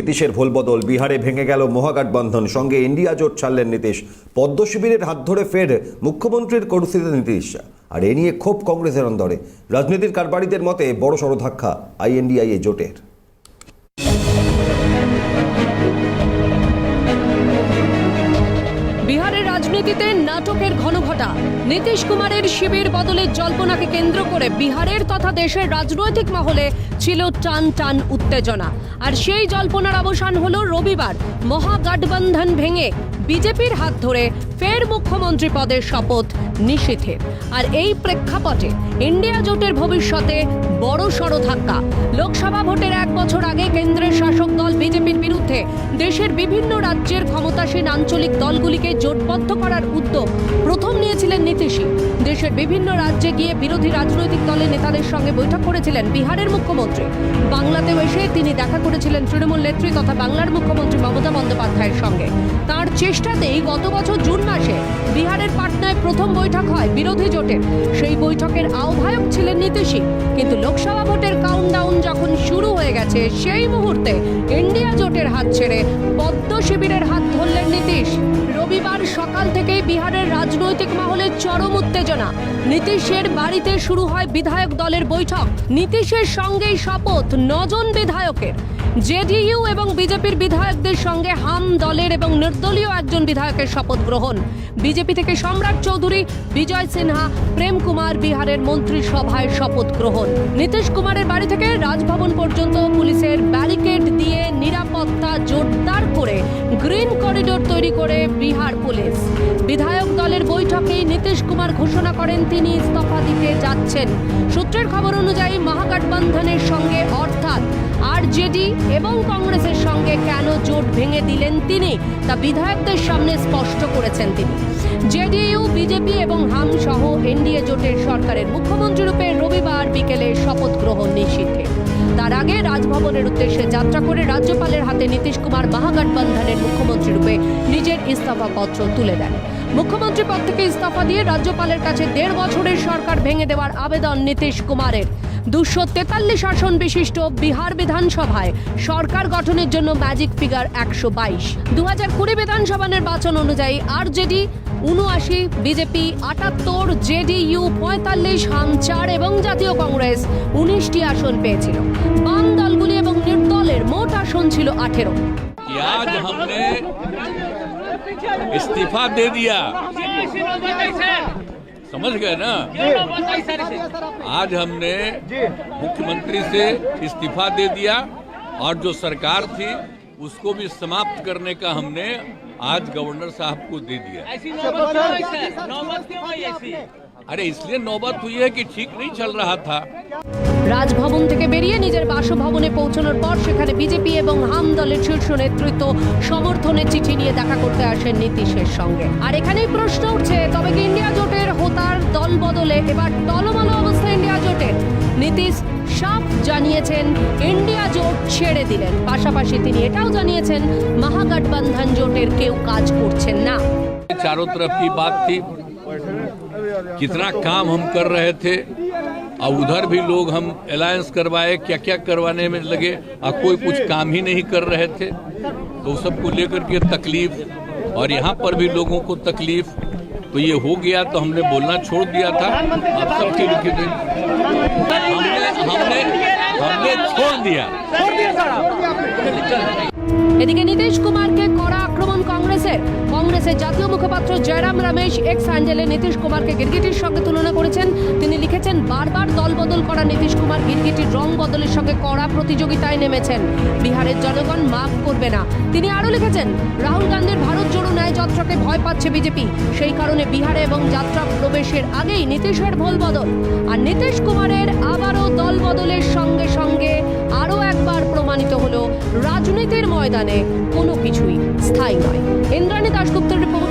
নীতিশের ভোলবদল, বিহারে ভেঙে গেল মহাগঠবন্ধন সঙ্গে ইন্ডিয়া জোট ছাড়লেন নীতিশ। পদ্ম শিবিরের হাত ধরে ফের মুখ্যমন্ত্রীর করুস্থিতে নীতিশ। আর এ নিয়ে ক্ষোভ কংগ্রেসের অন্দরে। রাজনীতির কারবারিদের মতে বড় সড় ধাক্কা আইএনডিআইএ জোটের। রাজনীতিতে নাটকের ঘনঘটা। নীতিশ কুমারের শিবির বদলের জল্পনাকে কেন্দ্র করে বিহারের তথা দেশের রাজনৈতিক মহলে ছিল টান টান উত্তেজনা। আর সেই জল্পনার অবসান হলো রবিবার, মহাগঠবন্ধন ভেঙে বিজেপির হাত ধরে ফের মুখ্যমন্ত্রী পদের শপথ নিষিদ্ধের। আর এই প্রেক্ষাপটে ইন্ডিয়া জোটের ভবিষ্যতে বড় সড় ধাক্কা। লোকসভা ভোটের এক বছর আগে কেন্দ্রের শাসক দল বিজেপির বিরুদ্ধে দেশের বিভিন্ন রাজ্যের ক্ষমতাসীন আঞ্চলিক দলগুলিকে জোটবদ্ধ করার উদ্যোগ প্রথম নিয়েছিলেন নীতিশই দেশের বিভিন্ন রাজ্যে গিয়ে বিরোধী রাজনৈতিক দলের নেতাদের সঙ্গে বৈঠক করেছিলেন বিহারের মুখ্যমন্ত্রী। বাংলাতেও এসে তিনি দেখা করেছিলেন তৃণমূল নেত্রী তথা বাংলার মুখ্যমন্ত্রী মমতা বন্দ্যোপাধ্যায়ের সঙ্গে। তার চেষ্টাতেই গত বছর জুন মাসে বিহারের পাটনায় প্রথম বৈঠক হয় বিরোধী জোটের। সেই বৈঠকের আহ্বায়ক ছিলেন নীতিশই কিন্তু লোকসভা ভোটের কাউন্টডাউন যখন শুরু হয়ে গেছে, সেই মুহূর্তে ইন্ডিয়া জোটের হাত ছেড়ে পদ্ম শিবিরের হাত ধরলেন নীতিশ। রবিবার সকাল থেকেই বিহারের রাজনৈতিক মহলে চরম উত্তেজনা। নীতিশের বাড়িতে শুরু হয় বিধায়ক দলের বৈঠক। নীতিশের সঙ্গেই শপথ নজন বিধায়কের। জেডিইউ এবং বিজেপির বিধায়কদের সঙ্গে হাম দলের এবং নির্দলীয় একজন বিধায়কের শপথ গ্রহণ। বিজেপি থেকে সম্রাট চৌধুরী, বিজয় সিনহা, প্রেম কুমার বিহারের মন্ত্রিসভায় শপথ গ্রহণ। নীতিশ কুমারের বাড়ি থেকে রাজভবন পর্যন্ত পুলিশের ব্যারিকেড করিডোর তৈরি করে বিহার পুলিশ। বিধায়ক দলের বৈঠকে নীতিশ কুমার ঘোষণা করেন, তিনি ইস্তফা দিতে যাচ্ছেন। সূত্রের খবর অনুযায়ী, মহাগঠবন্ধনের সঙ্গে অর্থাৎ আরজেডি এবং কংগ্রেসের সঙ্গে কেন জোট ভেঙে দিলেন তিনি, তা বিধায়কদের সামনে স্পষ্ট করেছেন তিনি। জেডিইউ, বিজেপি এবং হাম সহ এনডিএ জোটের সরকারের মুখ্যমন্ত্রী রূপে রবিবার বিকেলে শপথ গ্রহণ নিষিদ্ধে। তার আগে রাজভবনের উদ্দেশ্যে যাত্রা করে রাজ্যপালের হাতে নীতিশ কুমার মহাগঠবন্ধনের মুখ্যমন্ত্রী রূপে নিজের ইস্তফা পত্র তুলে দেন। মুখ্যমন্ত্রী পদ থেকে ইস্তফা দিয়ে রাজ্যপালের কাছে দেড় বছরের সরকার ভেঙে দেওয়ার আবেদন নীতিশ কুমারের। দুশো তেতাল্লিশ আসন বিশিষ্ট বিহার বিধানসভায় সরকার গঠনের জন্য ম্যাজিক ফিগার একশো বাইশ। দু হাজার কুড়ি বিধানসভা নির্বাচন অনুযায়ী আরজেডি উনআশি বিজেপি আটাত্তর জেডিইউ পঁয়তাল্লিশ হাম চার এবং জাতীয় কংগ্রেস উনিশটি আসন পেয়েছিল বাম দলগুলি এবং নির্দলের মোট আসন ছিল আঠেরো कि आज हमने इस्तीफा दे दिया समझ गए ना आज हमने मुख्यमंत्री से इस्तीफा दे दिया और जो सरकार थी उसको भी समाप्त करने का हमने आज गवर्नर साहब को दे दिया। ऐसी नौबत क्यों आई नौबत क्यों ऐसी? अरे इसलिए नौबत हुई है कि ठीक नहीं चल रहा था রাজভবন থেকে বেরিয়ে নিজের বাসভবনে পৌঁছানোর পর সেখানে বিজেপি এবং হাম দলের শীর্ষ নেতৃত্ব সমর্থনের চিঠি নিয়ে দেখা করতে আসেন নীতিশের সঙ্গে আর এখানেই প্রশ্ন উঠছে তবে কি ইন্ডিয়া জোটের হোতার দল বদলে এবার টলমলো অবস্থা ইন্ডিয়া জোটের নীতিশ সাফ জানিয়েছেন ইন্ডিয়া জোট ছেড়ে দিলেন পাশাপাশি তিনি এটাও জানিয়েছেন মহাগঠবন্ধন জোটের কেউ কাজ করছেন না चारों तरफ की बात थी कितना काम हम कर रहे थे और उधर भी लोग हम अलायंस करवाए क्या क्या करवाने में लगे और कोई कुछ काम ही नहीं कर रहे थे तो सबको लेकर के तकलीफ और यहाँ पर भी लोगों को तकलीफ तो ये हो गया तो हमने बोलना छोड़ दिया था अब सब ठीक ठीक हमने हमने हमने छोड़ दिया এদিকে নীতিশ কুমারকে কড়া আক্রমণ কংগ্রেসের কংগ্রেসের জাতীয় মুখপাত্র জয়রাম রমেশ এক্স হ্যান্ডেলে নীতিশ কুমারকে গিরগিটির সঙ্গে তুলনা করেছেন। তিনি লিখেছেন, বারবার দল বদল করা নীতিশ কুমার গিরগিটির রং বদলের সঙ্গে কড়া প্রতিযোগিতায় নেমেছেন। বিহারের জনগণ মাফ করবে না। তিনি আরও লিখেছেন, রাহুল গান্ধীর ভারত জোড়ো ন্যায় যাত্রাকে ভয় পাচ্ছে বিজেপি। সেই কারণে বিহারে এবং যাত্রা প্রবেশের আগেই নীতিশের ভোল বদল। আর নীতিশ কুমারের আবারও দল বদলের সঙ্গে সঙ্গে আরও একবার প্রমাণিত হলো, রাজনীতির ময়দানে কোনো কিছুই স্থায়ী নয়। ইন্দ্রাণী দাশগুপ্তের রিপোর্ট